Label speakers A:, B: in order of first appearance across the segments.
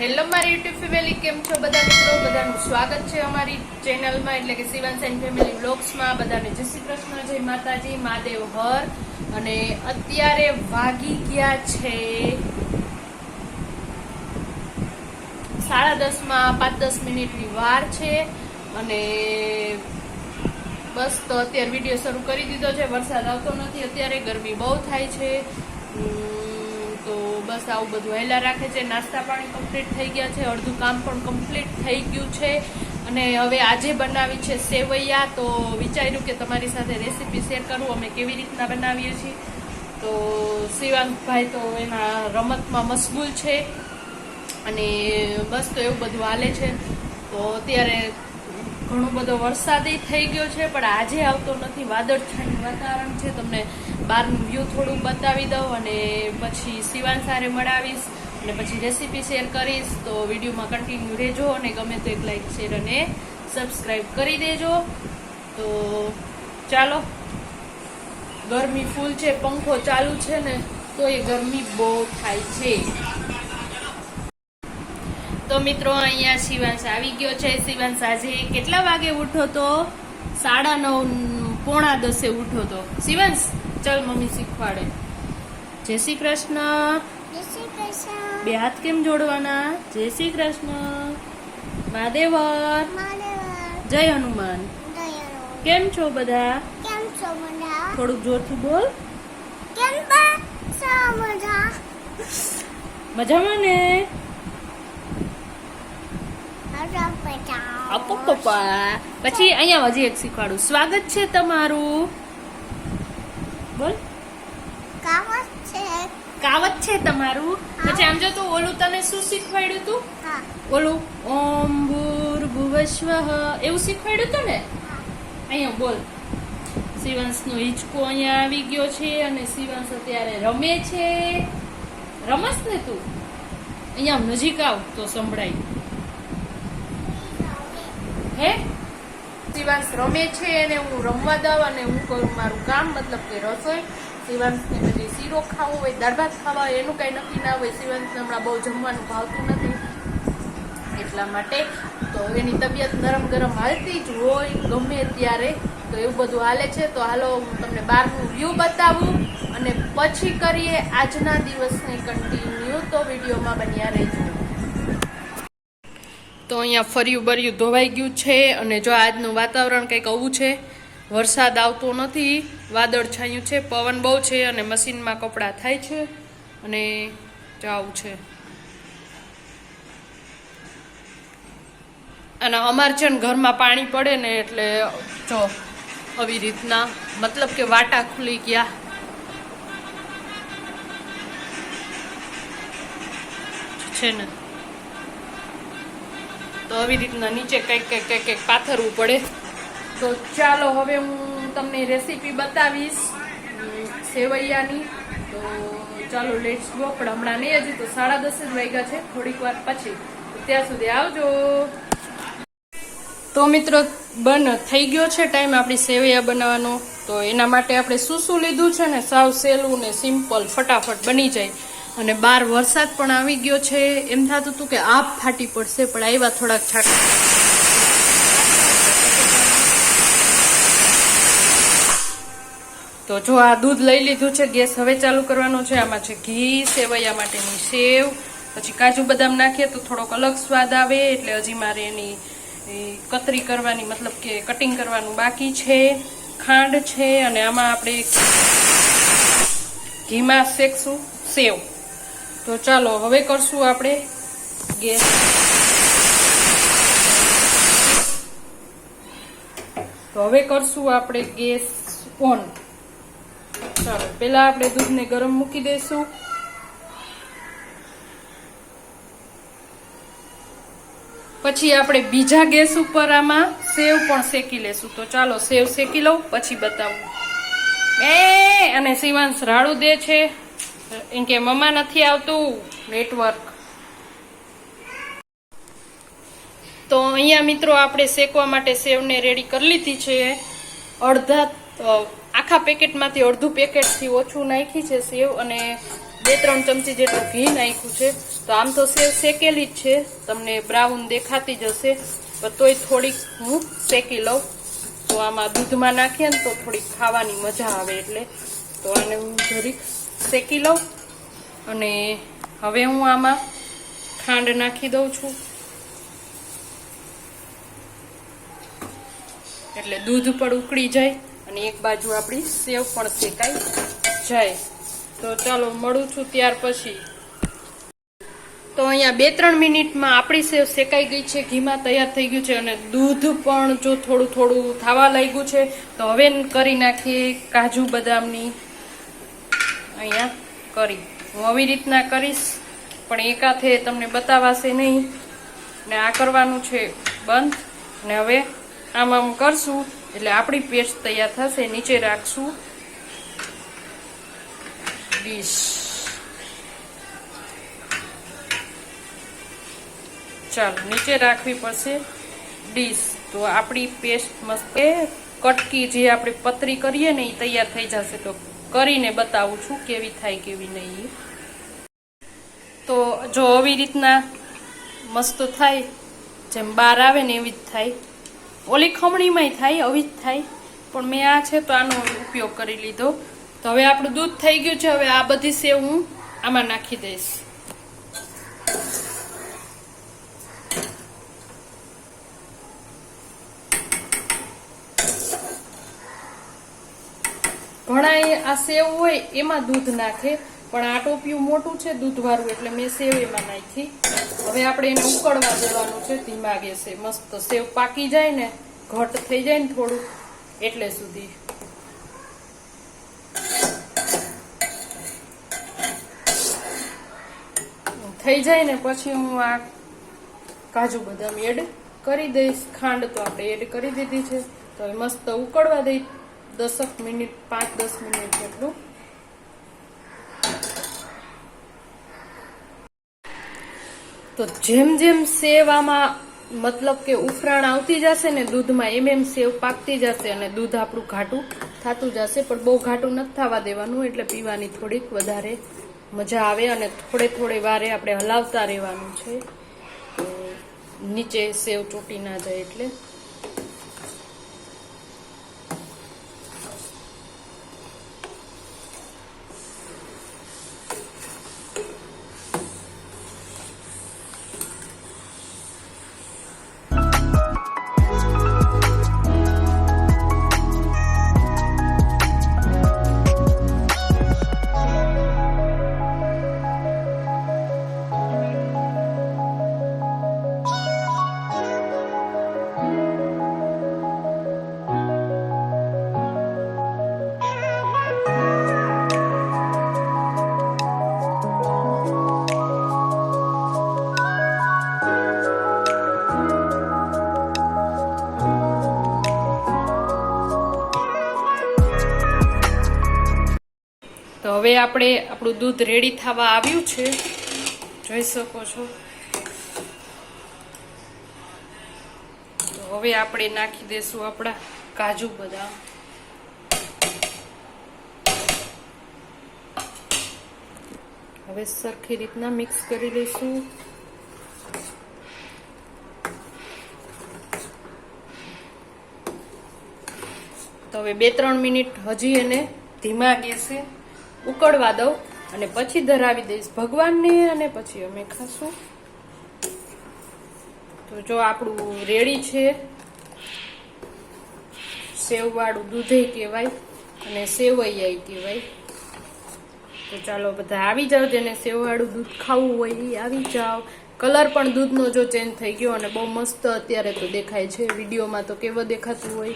A: Hello, મારી YouTube family, કેમ છો બધા મિત્રો? બધાનું સ્વાગત છે અમારી ચેનલમાં, એટલે કે શિવાંશ એન્ડ ફેમિલી બ્લોગ્સમાં બધાને જય શ્રી કૃષ્ણ, જય માતાજી, મહાદેવ હર અને અત્યારે વાગી ગયા છે સાડા દસમાં પાંચ દસ મિનિટની વાર છે. અને બસ તો અત્યારે વીડિયો શરૂ કરી દીધો છે, વરસાદ આવતો નથી, અત્યારે ગરમી બહુ થાય છે. બસ આવું બધું હેલા રાખે છે. નાસ્તા પાણી કમ્પ્લીટ થઈ ગયા છે. અડધું કામ પણ કમ્પ્લીટ થઈ ગયું છે. અને હવે આજે બનાવી છે સેવૈયા. તો વિચાર્યું કે તમારી સાથે રેસીપી શેર કરું. અમે કેવી રીતના બનાવીએ છીએ. તો શિવાંગભાઈ તો એના રમતમાં મશગુલ છે. અને બસ તો એવું બધું હાલે છે. તો અત્યારે ઘણો બધો વરસાદી થઈ ગયો છે. પણ આજે આવતો નથી. વાદળછાયું વાતાવરણ છે. તમને બહારનું વ્યૂ થોડું બતાવી દઉં અને પછી શિવાન સારે મળાવીશ અને પછી રેસીપી શેર કરીશ. તો વિડીયોમાં કન્ટિન્યુ રહેજો અને ગમે તો એક લાઈક શેર અને સબસ્ક્રાઈબ કરી દેજો. તો ચાલો. ગરમી ફૂલ છે, પંખો ચાલુ છે ને, તો એ ગરમી બહુ થાય છે. તો મિત્રો, અહીંયા શિવાંશ આવી ગયો છે. શિવાંશ આજે કેટલા વાગે ઉઠો તો? સાડા નવ, પોણા દસે ઉઠો તો. શિવાંશ ચલ મમ્મી શીખવાડે. જય શ્રી કૃષ્ણ. બે હાથ કેમ જોડવાના? જય શ્રી કૃષ્ણ. મહાદેવર. જય હનુમાન. કેમ છો બધા?
B: કેમ છો બધા?
A: થોડુંક જોરથી બોલ. મજામાં ને? પપ્પા. પછી અહીંયા હજી એક શીખવાડું. સ્વાગત છે તમારું. બોલ.
B: કાવત છે.
A: કાવત છે તમારું? પછી આમ જો તું ઓલું તને શું શીખવાડ્યું તું? ઓલું ઓમ ભૂર ભુવસ્વ એવું શીખવાડ્યું તું ને? અહીંયા બોલ. શિવાંશ નો હિંચકો અહીંયા આવી ગયો છે અને શિવાંશ અત્યારે રમે છે. રમસ ને તું? અહીંયા નજીક આવ તો સંભળાય. હે? શિવાંશ રમે છે એને હું રમવા દઉં અને હું કરું મારું કામ, મતલબ કે રસોઈ. શિવાંશને પછી શીરો ખાવો હોય, દાળ ખાવા હોય, એનું કાંઈ નક્કી ના હોય. શિવાંશને હમણાં બહુ જમવાનું ભાવતું નથી. એટલા માટે તો એની તબિયત નરમ ગરમ હાલતી જ હોય, ગમે ત્યારે તો એવું બધું હાલે છે. તો હાલો, હું તમને બહારનું વ્યૂ બતાવું અને પછી કરીએ આજના દિવસને કન્ટિન્યુ તો વિડીયોમાં બન્યા રહેજો. તો અહીંયા ફર્યું બર્યું ધોવાઈ ગયું છે અને જો આજનું વાતાવરણ કંઈક આવું છે, વરસાદ આવતો નથી, વાદળ છાયું છે, પવન બહુ છે અને મશીનમાં કપડાં થાય છે અને જાવું છે. અને અમાર છે ને ઘરમાં પાણી પડે ને એટલે જો આવી રીતના, મતલબ કે વાટા ખુલી ગયા. છે ને? તો આવી રીતના નીચે કંઈક કંઈક કંઈક કંઈક પાથરવું પડે. તો ચાલો હવે હું તમને રેસીપી બતાવીશ સેવૈયાની. તો ચાલો લેટ્સ ગો પણ હમણાં નહીં હજી તો સાડા દસ જ વાગ્યા છે. થોડીક વાર પછી. ત્યાં સુધી આવજો. તો મિત્રો બન થઈ ગયો છે ટાઈમ આપણી સેવૈયા બનાવવાનો. તો એના માટે આપણે શું શું લીધું છે ને? સાવ સહેલું ને સિમ્પલ, ફટાફટ બની જાય. અને બાર વરસાદ પણ આવી ગયો છે. એમ થતું હતું કે આપ ફાટી પડશે, પણ આવ્યા થોડાક છાંટા તો જો આ દૂધ લઈ લીધું છે, ગેસ હવે ચાલુ કરવાનો છે. આમાં છે ઘી, સેવૈયા માટેની સેવ, પછી કાજુ બદામ નાખીએ તો થોડોક અલગ સ્વાદ આવે, એટલે હજી મારે એની કતરી કરવાની, મતલબ કે કટિંગ કરવાનું બાકી છે. ખાંડ છે, અને આમાં આપણે ઘીમાં શેકશું, સેવ. તો ચાલો, હવે કરશું આપણે ગેસ. તો હવે કરશું આપણે ગેસ ઓન. ચાલો પેલા આપણે દૂધને ગરમ મૂકી દઈશું. પછી આપણે બીજા ગેસ ઉપર આમાં સેવ પણ શેકી લેશું. તો ચાલો, સેવ શેકી લઉં, પછી બતાવું. એ અને શિવાંશ રાડું દે છે. એમ કે મમ્મા નથી આવતું નેટવર્ક તો અહીંયા મિત્રો આપણે શેકવા માટે સેવને રેડી કરી લીધી છે. અડધા આખા પેકેટમાંથી અડધું પેકેટથી ઓછું નાખી છે સેવ અને બે, ત્રણ ચમચી જેટલું ઘી નાખ્યું છે. તો આમ તો સેવ શેકેલી જ છે. તમને બ્રાઉન દેખાતી જ હશે, પણ તોય થોડીક હું શેકી લઉં. તો આમાં દૂધમાં નાખીએ ને તો થોડીક ખાવાની મજા આવે એટલે. તો આને હું જરીક શેકી લઉં અને હવે હું આમાં ખાંડ નાખી દઉં છું. એટલે દૂધ પણ ઉકળી જાય અને એક બાજુ આપણી સેવ પણ શેકાઈ જાય. તો ચાલો મળું છું ત્યાર પછી. તો અહીંયા બે ત્રણ મિનિટમાં આપણી સેવ શેકાઈ ગઈ છે, ઘીમાં તૈયાર થઈ ગયું છે અને દૂધ પણ જો થોડું થોડું થવા લાગ્યું છે, તો હવે કરી નાખીએ કાજુ બદામની અહીંયા કરી. હું આવી રીતના કરીશ, પણ એકાથે તમને બતાવાશે નહીં. ને આ કરવાનું છે બંધ. ને હવે આમ આમ કરશું, એટલે આપણી પેસ્ટ તૈયાર થશે, નીચે રાખશું. ડીશ ચાલો, નીચે રાખવી પડશે. ડીશ તો આપણી પેસ્ટ મસ્ત કટકી જે આપણે પતરી કરીએ ને એ તૈયાર થઈ જશે તો કરીને બતાવું છું કેવી થાય કેવી નહીં. તો જો આવી રીતના મસ્ત થાય, જેમ બહાર આવે ને એવી જ થાય. ઓલી ખમણીમાંય થાય, આવી જ થાય. પણ મેં આ છે તો આનો ઉપયોગ કરી લીધો. તો હવે આપણું દૂધ થઈ ગયું છે, હવે આ બધી સેવ હું આમાં નાખી દઈશ. ઘણા આ સેવ હોય એમાં દૂધ નાખે, પણ આ ટોપિયું મોટું છે, દૂધવાળું એટલે મેં સેવ એમાં નાખી. હવે આપણે એને ઉકળવા દેવાનું છે ધીમા ગેસે મસ્ત સેવ પાકી જાય ને, ઘટ થઈ જાય ને થોડું એટલે સુધી. થઈ જાય ને પછી હું આ કાજુ બદામ એડ કરી દઈશ. ખાંડ તો આપણે એડ કરી દીધી છે. તો મસ્ત ઉકળવા દઈ. દસક મિનિટ, પાંચ, દસ મિનિટ જેટલું. તો જેમ જેમ સેવામાં મતલબ કે ઉફરાણ આવતી જશે ને દૂધમાં એમ એમ સેવ પાકતી જશે અને દૂધ આપણું ઘાટું થતું જશે, પણ બહુ ઘાટું નથી થવા દેવાનું, એટલે પીવાની થોડીક વધારે મજા આવે અને થોડે થોડે વારે આપણે હલાવતા રહેવાનું છે. નીચે સેવ ચોટી ના જાય એટલે. હવે આપણે આપણું દૂધ રેડી થવા આવ્યું છે. જોઈ શકો છો. તો હવે આપણે નાખી દેશું આપણા કાજુ બદામ. હવે સરખી રીતના મિક્સ કરી લઈશું. તો હવે બે ત્રણ મિનિટ હજી એને ધીમા ગેસે. ઉકળવા દઉં અને પછી ધરાવી દઈશ ભગવાનને અને પછી અમે ખાશું. તો જો આપણું રેડી છે. સેવવાળું દૂધે કહેવાય અને સેવૈયાઈ કહેવાય. તો ચાલો બધા આવી જાઓ, જેને સેવવાળું દૂધ ખાવું હોય એ આવી જાઓ. કલર પણ દૂધનો જો ચેન્જ થઈ ગયો અને બહુ મસ્ત અત્યારે તો દેખાય છે. વિડીયોમાં તો કેવો દેખાતું હોય.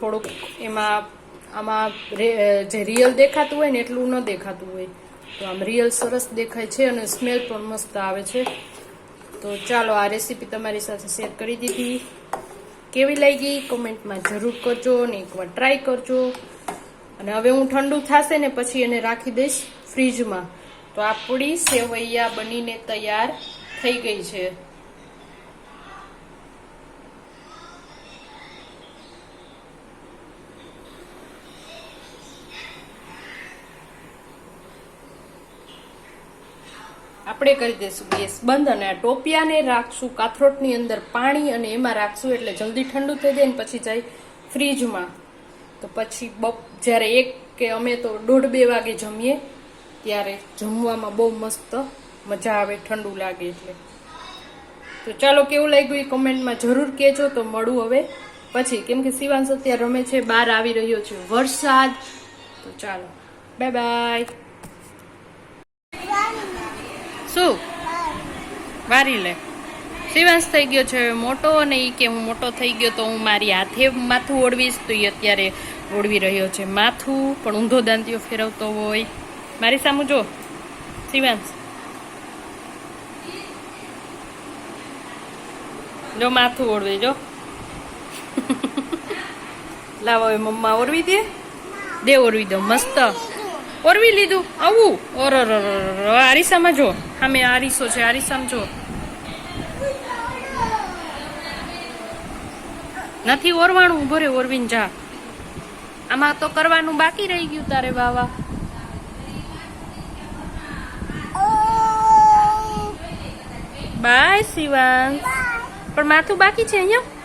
A: થોડુંક એમાં આમાં જે રિયલ દેખાતું હોય ને એટલું ન દેખાતું હોય. તો આમ રિયલ સરસ દેખાય છે અને સ્મેલ પણ મસ્ત આવે છે. તો ચાલો આ રેસીપી તમારી સાથે શેર કરી દીધી. કેવી લાગી? કોમેન્ટમાં જરૂર કરજો અને એકવાર ટ્રાય કરજો. અને હવે હું ઠંડુ થશે ને પછી એને રાખી દઈશ ફ્રીજમાં તો આપણી સેવૈયા બનીને તૈયાર થઈ ગઈ છે. આપણે કરી દઈશું. ગેસ બંધ અને આ ટોપિયાને રાખશું. કાથરોટની અંદર પાણી અને એમાં રાખશું એટલે જલ્દી ઠંડુ થઈ જાય ને પછી જાય ફ્રીજમાં. તો પછી બપ, જ્યારે એક કે અમે તો દોઢ બે વાગે જમીએ, ત્યારે જમવામાં બહુ મસ્ત મજા આવે, ઠંડુ લાગે એટલે. તો ચાલો કેવું લાગ્યું એ કમેન્ટમાં જરૂર કહેજો, તો મળું હવે. પછી, કેમ કે શિવાંશ અત્યારે રમે છે, બહાર આવી રહ્યો છે. વરસાદ. તો ચાલો. Bye bye. શું? વારી લે. શિવાંશ થઈ ગયો છે મોટો અને એ કે હું મોટો થઈ ગયો તો હું મારી હાથે માથું ઓળવીશ તો એ અત્યારે ઓળવી રહ્યો છે માથું, પણ ઊંધો દાંતીઓ ફેરવતો હોય. મારી સામું જો શ્રીવાંશ જો માથું ઓળવે, જો. લાવો હવે મમ્મા ઓરવી દે. દે ઓરવી દો, મસ્ત. ઓરવી લીધું. આવું. ઓર આરીસામાં જો સામે આરીસો છે. આરીસામાં જો નથી ઓરવાનું ઊભો રે ઓરવીન જા. આમાં તો કરવાનું બાકી રહી ગયું તારે બાવા બાય શિવાંશ પણ માથું બાકી છે અહીંયા?